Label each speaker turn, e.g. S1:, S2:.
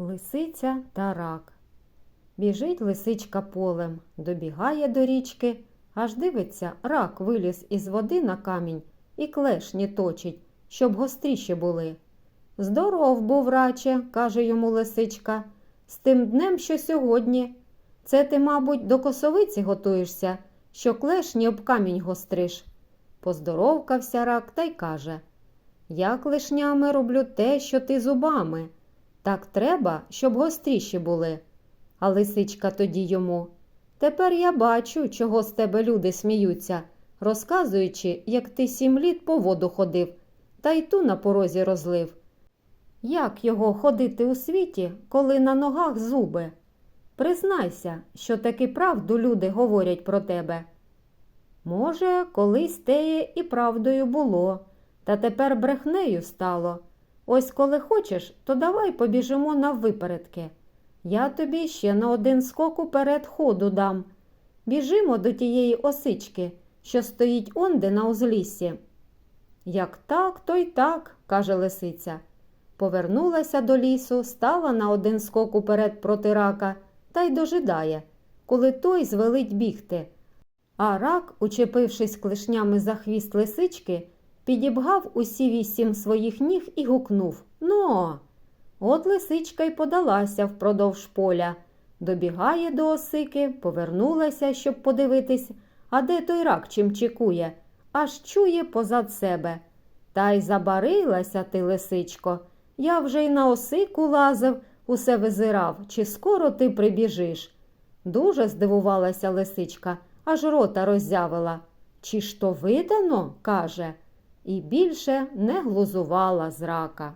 S1: Лисиця та рак. Біжить лисичка полем, добігає до річки, аж дивиться, рак виліз із води на камінь і клешні точить, щоб гостріші були. Здоров був, раче, каже йому лисичка, з тим днем, що сьогодні. Це ти, мабуть, до косовиці готуєшся, що клешні об камінь гостриш. Поздоровкався рак та й каже Я клешнями роблю те, що ти зубами. Так треба, щоб гостріші були. А лисичка тоді йому. Тепер я бачу, чого з тебе люди сміються, розказуючи, як ти сім літ по воду ходив, та й ту на порозі розлив. Як його ходити у світі, коли на ногах зуби? Признайся, що таки правду люди говорять про тебе. Може, колись теє і правдою було, та тепер брехнею стало. Ось коли хочеш, то давай побіжимо наввипередки. Я тобі ще на один скок уперед ходу дам. Біжимо до тієї осички, що стоїть онде на узліссі. Як так, то й так, каже лисиця. Повернулася до лісу, стала на один скок уперед проти рака та й дожидає, коли той звелить бігти. А рак, учепившись клешнями за хвіст лисички, підібгав усі вісім своїх ніг і гукнув Но. От лисичка й подалася впродовж поля. Добігає до осики, повернулася, щоб подивитись, а де той рак чим чекує, аж чує позад себе. Та й забарилася ти, лисичко. Я вже й на осику лазив, усе визирав, чи скоро ти прибіжиш. Дуже здивувалася лисичка, аж рота роззявила. Чи ж то видано? каже, і більше не глузувала з рака.